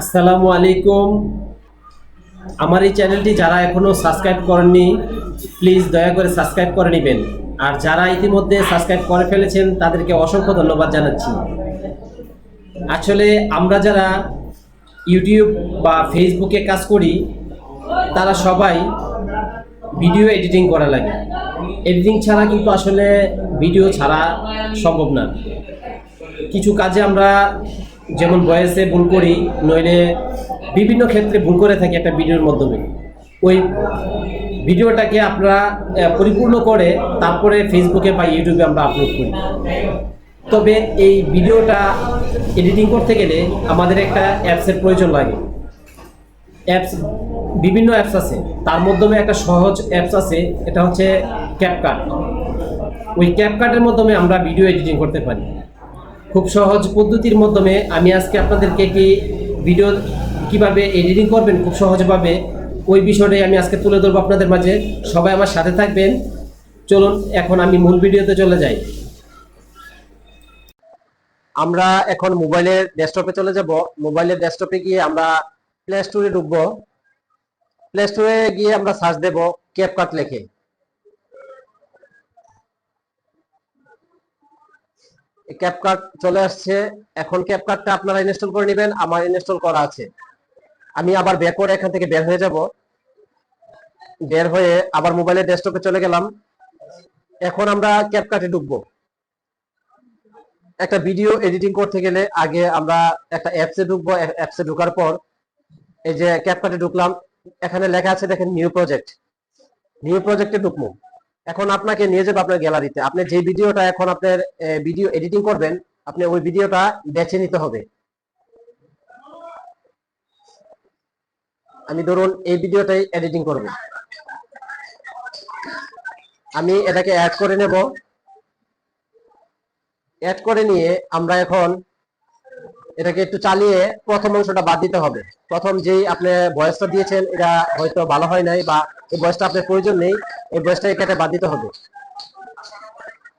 আসসালামু আলাইকুম। আমার এই চ্যানেলটি যারা এখনও সাবস্ক্রাইব করেননি, প্লিজ দয়া করে সাবস্ক্রাইব করে নেবেন। আর যারা ইতিমধ্যে সাবস্ক্রাইব করে ফেলেছেন, তাদেরকে অসংখ্য ধন্যবাদ জানাচ্ছি। আসলে আমরা যারা ইউটিউব বা ফেসবুকে কাজ করি, তারা সবাই ভিডিও এডিটিং করা লাগে। এডিটিং ছাড়া কিন্তু আসলে ভিডিও ছাড়া সম্ভব না। কিছু কাজে আমরা যেমন ভয়েসে ভুল করি নইলে বিভিন্ন ক্ষেত্রে ভুল করে থাকি একটা ভিডিওর মাধ্যমে। ওই ভিডিওটাকে আহ, পরিপূর্ণ করে তারপরে ফেসবুকে বা ইউটিউবে আমরা আপলোড করি। তবে এই ভিডিওটা এডিটিং করতে গেলে আমাদের একটা অ্যাপসের প্রয়োজন লাগে। অ্যাপস বিভিন্ন অ্যাপস আছে। তার মাধ্যমে একটা সহজ অ্যাপস আছে এটা হচ্ছে ক্যাপকাট ওই ক্যাপকাটের মাধ্যমে আমরা ভিডিও এডিটিং করতে পারি। খুব সহজ পদ্ধতির মাধ্যমে আমি আজকে আপনাদেরকে একটি ভিডিও কীভাবে এডিটিং করবেন খুব সহজভাবে, ওই বিষয়টাই আমি আজকে তুলে ধরবো আপনাদের মাঝে। সবাই আমার সাথে থাকবেন। চলুন, এখন আমি মূল ভিডিওতে চলে যাই। আমরা এখন মোবাইলের ডেস্কটপে চলে যাব। মোবাইলের ডেস্কটপে গিয়ে আমরা প্লে স্টোরে ঢুকবো। প্লে স্টোরে গিয়ে আমরা সার্চ দেব ক্যাপকাট লেখে। ক্যাপকাট চলে আসছে। এখন ক্যাপকাটটা আপনারা ইনস্টল করে নেবেন, আমার ইনস্টল করা আছে। আমি আবার ব্যাকওয়ার্ড এখান থেকে বের হয়ে যাব। বের হয়ে আবার মোবাইলের ডেস্কটপে চলে গেলাম। এখন আমরা ক্যাপকাটে ঢুকবো। একটা ভিডিও এডিটিং করতে গেলে আগে আমরা একটা অ্যাপসে ঢুকবো। অ্যাপসে ঢোকার পর এই যে ক্যাপকাটে ঢুকলাম, এখানে লেখা আছে, দেখেন নিউ প্রজেক্ট নিউ প্রজেক্টে ঢুকবো। এখন আপনাকে নিয়ে যাবে আপনার গ্যালারিতে। আপনি যে ভিডিওটা এখন আপনার ভিডিও এডিটিং করবেন, আপনি ওই ভিডিওটা বেছে নিতে হবে। আমি ধরুন এই ভিডিওটাই এডিটিং করব। আমি এটাকে অ্যাড করে নেব। অ্যাড করে নিয়ে আমরা এখন এটাকে একটু চালিয়ে প্রথম অংশটা বাদ দিতে হবে। প্রথম যেই আপনি ভয়েসটা দিয়েছেন, এটা হয়তো ভালো হয় নাই বা এই ভয়েসটা আপনার প্রয়োজন নেই, এই ভয়েসটাকে কেটে বাদ দিতে হবে।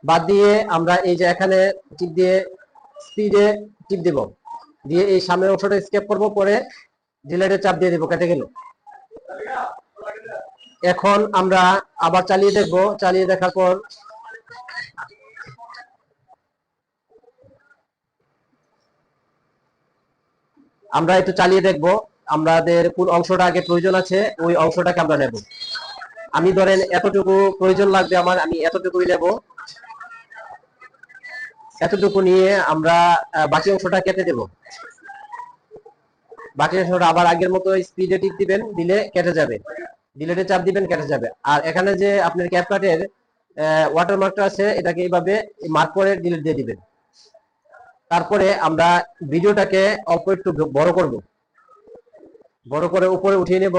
বাদ দিয়ে আমরা এই যে এখানে টিপ দিয়ে স্পিডে টিপ দেব। দিয়ে এই সামনের অংশটা স্কেপ করব, পরে ডিলেটে চাপ দিয়ে দেবো, কেটে গেল। এখন আমরা আবার চালিয়ে দেখব। চালিয়ে দেখার পর আমরা একটু চালিয়ে দেখব। আমাদের কোন অংশটা আগে প্রয়োজন আছে, ওই অংশটাকে আমরা নেব। আমি ধরেন এতটুকু প্রয়োজন লাগবে আমার, আমি এতটুকুই নেব। এতটুকু নিয়ে আমরা বাকি অংশটা কেটে দেব। বাকি অংশটা আবার আগের মতো স্পিডে টিপ দিবেন, দিলে কেটে যাবে। ডিলেটে চাপ দিবেন, কেটে যাবে। আর এখানে যে আপনার ক্যাপকাটের ওয়াটারমার্কটা আছে, এটাকে এইভাবে মার্ক করে ডিলিট দিয়ে দিবেন। তারপরে আমরা ভিডিওটাকে অল্প একটু বড় করব। বড় করে উপরে উঠিয়ে নেব।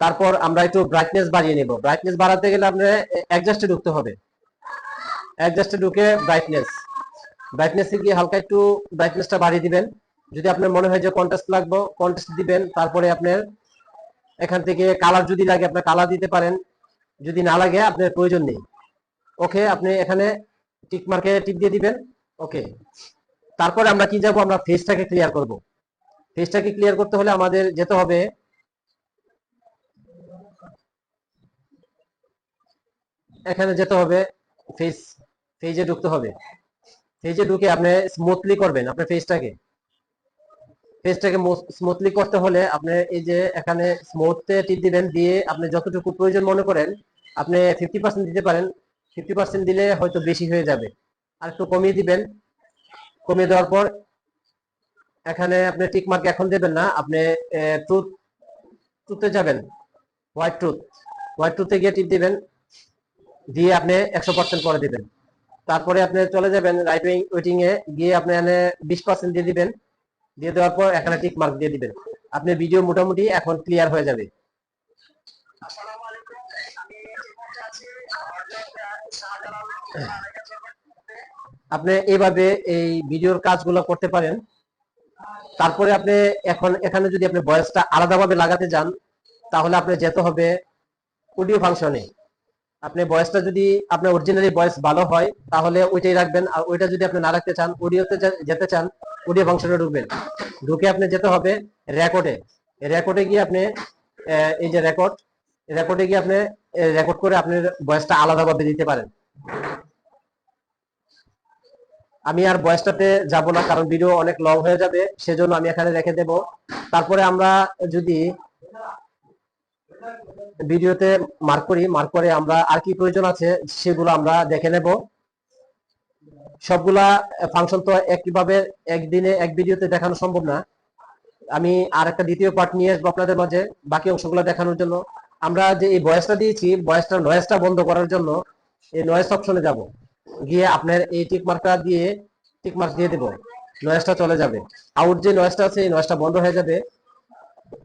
তারপর আমরা একটু ব্রাইটনেস বাড়িয়ে নেব। ব্রাইটনেস বাড়াতে গেলে আপনার অ্যাডজাস্টে ঢুকতে হবে। অ্যাডজাস্টে ঢুকে ব্রাইটনেস ব্রাইটনেসে গিয়ে হালকা একটু ব্রাইটনেসটা বাড়িয়ে দিবেন। যদি আপনার মনে হয় যে কন্টেস্ট লাগবে কন্টেস্ট দিবেন। তারপরে আপনার এখান থেকে কালার যদি লাগে, আপনার কালার দিতে পারেন। যদি না লাগে, আপনার প্রয়োজন নেই। ওকে আপনি এখানে টিক মার্কে টিপ দিয়ে দিবেন। ওকে তারপরে আমরা কি যাব আমরা ফেসটাকে ক্লিয়ার করব। ফেসটাকে ক্লিয়ার করতে হলে আমাদের যেতে হবে এখানে যেতে হবে ফেস ফেজে ঢুকতে হবে। ফেজে ঢুকে আপনি স্মুথলি করবেন আপনার ফেসটাকে ফেসটাকে স্মুথলি করতে হলে আপনি এই যে এখানে স্মুথে টিপ দিবেন, দিয়ে আপনি যতটুকু প্রয়োজন মনে করেন, আপনি ফিফটি পার্সেন্ট দিতে পারেন। ফিফটি পার্সেন্ট দিলে হয়তো বেশি হয়ে যাবে। আর একটু কমিয়ে দিবেন। কমিয়ে দেওয়ার পর এখানে আপনি টিক মার্ক এখন দেবেন না, আপনি ট্রুথ ট্রুথে যাবেন হোয়াইট ট্রুথ হোয়াইট ট্রুথে গিয়ে টিপ দিবেন, দিয়ে আপনি একশো পার্সেন্ট করে দিবেন। তারপরে আপনি চলে যাবেন রাইট ওয়েটিং এ, গিয়ে আপনি এখানে বিশ পার্সেন্ট দিয়ে দিবেন, দিয়ে দেওয়ার পর এখানে টিক মার্ক দিয়ে দিবেন। আপনি ভিডিও মোটামুটি এখন ক্লিয়ার হয়ে যাবে। আপনি এইভাবে এই ভিডিওর কাজগুলো করতে পারেন। তারপরে আপনি এখন এখানে যদি আপনি ভয়েসটা আলাদাভাবে লাগাতে যান, তাহলে আপনি যেতে হবে অডিও ফাংশনে আপনি ভয়েসটা যদি, আপনার অরিজিনালি ভয়েস ভালো হয়, তাহলে ওইটাই রাখবেন। আর ওইটা যদি আপনি না রাখতে চান অডিওতে যেতে চান অডিও ফাংশনে ঢুকবেন। ঢুকে আপনি যেতে হবে রেকর্ডে রেকর্ডে গিয়ে আপনি এই যে রেকর্ড রেকর্ডে গিয়ে আপনি রেকর্ড করে আপনার ভয়েসটা আলাদাভাবে দিতে পারেন। আমি আর বয়সটাতে যাব না, কারণ ভিডিও অনেক লং হয়ে যাবে, সেজন্য আমি এখানে রেখে দেব। তারপরে আমরা যদি ভিডিওতে মার্ক করি মার্ক করে আমরা আর কি প্রয়োজন আছে সেগুলো আমরা দেখে নেব। সবগুলা ফাংশন তো একইভাবে একদিনে এক ভিডিওতে দেখানো সম্ভব না। আমি আর একটা দ্বিতীয় পার্ট নিয়ে আসব আপনাদের মাঝে, বাকি অংশগুলো দেখানোর জন্য। আমরা যে এই বয়সটা দিয়েছি ভয়েসটা নয়েজটা বন্ধ করার জন্য এই নয়েজ অপশনে যাব। গিয়ে আপনার এই টিক মার্কটা দিয়ে টিক মার্ক দিয়ে দেবো। নয়েজটা চলে যাবে। আউট যে নয়েজটা আছে এই নয়েজটা বন্ধ হয়ে যাবে।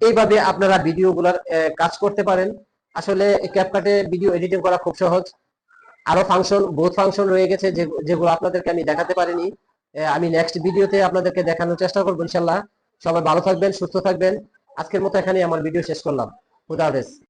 এইভাবে আপনারা ভিডিও গুলার আহ, কাজ করতে পারেন। আসলে ক্যাপকাটে ভিডিও এডিটিং করা খুব সহজ। আরও ফাংশন বহুত ফাংশন রয়ে গেছে যেগুলো আপনাদেরকে আমি দেখাতে পারিনি। আমি নেক্সট ভিডিওতে আপনাদেরকে দেখানোর চেষ্টা করব ইনশাল্লাহ। সবাই ভালো থাকবেন সুস্থ থাকবেন। আজকের মতো এখানে আমার ভিডিও শেষ করলাম। খুদা হাফেজ।